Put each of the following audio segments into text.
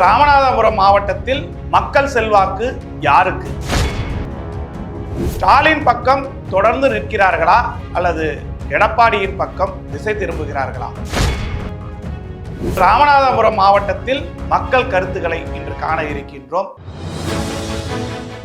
ராமநாதபுரம் மாவட்டத்தில் மக்கள் செல்வாக்கு யாருக்கு? ஸ்டாலின் பக்கம் தொடர்ந்து நிற்கிறார்களா? அல்லது எடப்பாடியின் பக்கம் திசை திரும்புகிறார்களா? ராமநாதபுரம் மாவட்டத்தில் மக்கள் கருத்துக்களை இன்று காண இருக்கின்றோம்.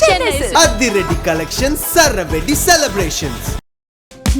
அதிரடி கலெக்ஷன் சரவெடி செலிப்ரேஷன்ஸ்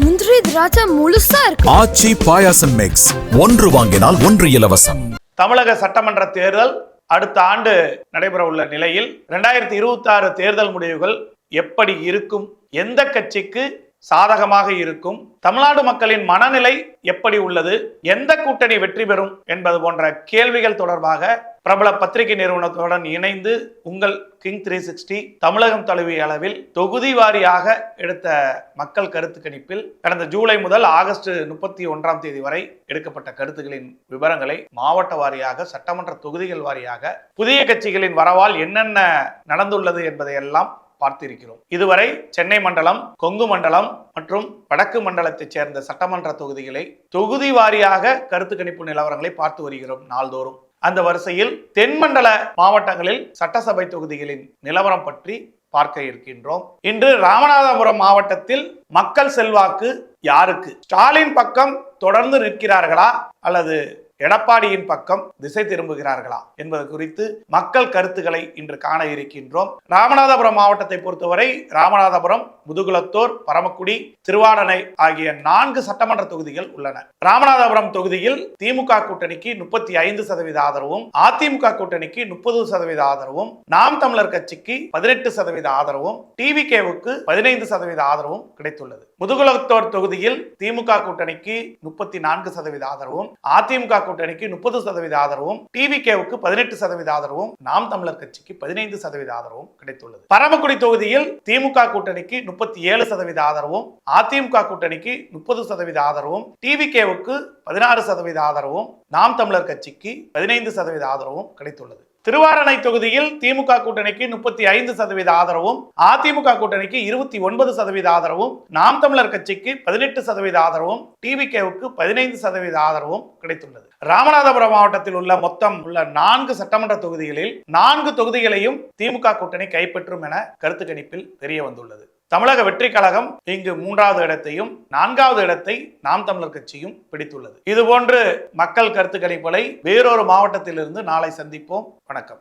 முந்திரி திராட்சை முழுசா இருக்கு. ஆச்சி பாயாசம் மிக்ஸ் ஒன்று வாங்கினால் ஒன்று இலவசம். தமிழக சட்டமன்ற தேர்தல் அடுத்த ஆண்டு நடைபெற உள்ள நிலையில் ரெண்டாயிரத்தி இருபத்தி ஆறு தேர்தல் முடிவுகள் எப்படி இருக்கும்? எந்த கட்சிக்கு சாதகமாக இருக்கும். தமிழ்நாடு மக்களின் மனநிலை எப்படி உள்ளது? எந்த கூட்டணி வெற்றி பெறும் என்பது போன்ற கேள்விகள் தொடர்பாக பிரபல பத்திரிகை நிறுவனத்துடன் இணைந்து உங்கள் கிங் த்ரீ சிக்ஸ்டி தமிழகம் தழுவிய அளவில் தொகுதி வாரியாக எடுத்த மக்கள் கருத்து கணிப்பில் கடந்த ஜூலை முதல் ஆகஸ்ட் முப்பத்தி ஒன்றாம் தேதி வரை எடுக்கப்பட்ட கருத்துகளின் விவரங்களை மாவட்ட வாரியாக சட்டமன்ற தொகுதிகள் வாரியாக புதிய கட்சிகளின் வரவால் என்னென்ன நடந்துள்ளது என்பதையெல்லாம் பார்த்திருக்கிறோம். இதுவரை சென்னை மண்டலம் கொங்கு மண்டலம் மற்றும் வடக்கு மண்டலத்தைச் சேர்ந்த சட்டமன்ற தொகுதிகளை தொகுதி வாரியாக கருத்து கணிப்பு நிலவரங்களை பார்த்து வருகிறோம் நாள்தோறும். அந்த வரிசையில் தென்மண்டல மாவட்டங்களில் சட்டசபை தொகுதிகளின் நிலவரம் பற்றி பார்க்க இருக்கின்றோம். இன்று ராமநாதபுரம் மாவட்டத்தில் மக்கள் செல்வாக்கு யாருக்கு? ஸ்டாலின் பக்கம் தொடர்ந்து நிற்கிறார்களா அல்லது எடப்பாடியின் பக்கம் திசை திரும்புகிறார்களா என்பது குறித்து மக்கள் கருத்துக்களை இன்று காண இருக்கின்றோம். ராமநாதபுரம் மாவட்டத்தை பொறுத்தவரை ராமநாதபுரம் முதுகுளத்தூர் பரமக்குடி திருவாடனை ஆகிய நான்கு சட்டமன்ற தொகுதிகள் உள்ளன. ராமநாதபுரம் தொகுதியில் திமுக கூட்டணிக்கு முப்பத்தி ஐந்து சதவீத ஆதரவும் அதிமுக கூட்டணிக்கு முப்பது சதவீத ஆதரவும் நாம் தமிழர் கட்சிக்கு பதினெட்டு சதவீத ஆதரவும் டிவி கேவுக்கு பதினைந்து சதவீத ஆதரவும் கிடைத்துள்ளது. முதுகுலத்தோர் தொகுதியில் திமுக கூட்டணிக்கு முப்பத்தி நான்கு சதவீத ஆதரவும் அதிமுக கூட்டணிக்கு முப்பது சதவீத ஆதரவும் டிவிகேவுக்கு பதினெட்டு சதவீத ஆதரவும் நாம் தமிழர் கட்சிக்கு பதினைந்து சதவீத ஆதரவும் கிடைத்துள்ளது. பரமக்குடி தொகுதியில் திமுக கூட்டணிக்கு முப்பத்தி ஏழு சதவீத ஆதரவும் அதிமுக கூட்டணிக்கு முப்பது சதவீத ஆதரவும் டிவிகேவுக்கு பதினாறு சதவீத ஆதரவும் நாம் தமிழர் கட்சிக்கு பதினைந்து சதவீத ஆதரவும் கிடைத்துள்ளது. திருவாரணை தொகுதியில் திமுக கூட்டணிக்கு முப்பத்தி ஐந்து சதவீத ஆதரவும் அதிமுக கூட்டணிக்கு இருபத்தி ஒன்பது சதவீத ஆதரவும் நாம் தமிழர் கட்சிக்கு பதினெட்டு சதவீத ஆதரவும் டிவிகேவுக்கு பதினைந்து சதவீத ஆதரவும் கிடைத்துள்ளது. ராமநாதபுரம் மாவட்டத்தில் உள்ள மொத்தம் உள்ள நான்கு சட்டமன்ற தொகுதிகளில் நான்கு தொகுதிகளையும் திமுக கூட்டணி கைப்பற்றும் என கருத்து கணிப்பில் தெரிய வந்துள்ளது தமிழக வெற்றி கழகம் இங்கு மூன்றாவது இடத்தையும் நான்காவது இடத்தை நாம் தமிழர் கட்சியும் பிடித்துள்ளது. இதுபோன்று மக்கள் கருத்து கணிப்புகளை வேறொரு மாவட்டத்திலிருந்து நாளை சந்திப்போம். வணக்கம்.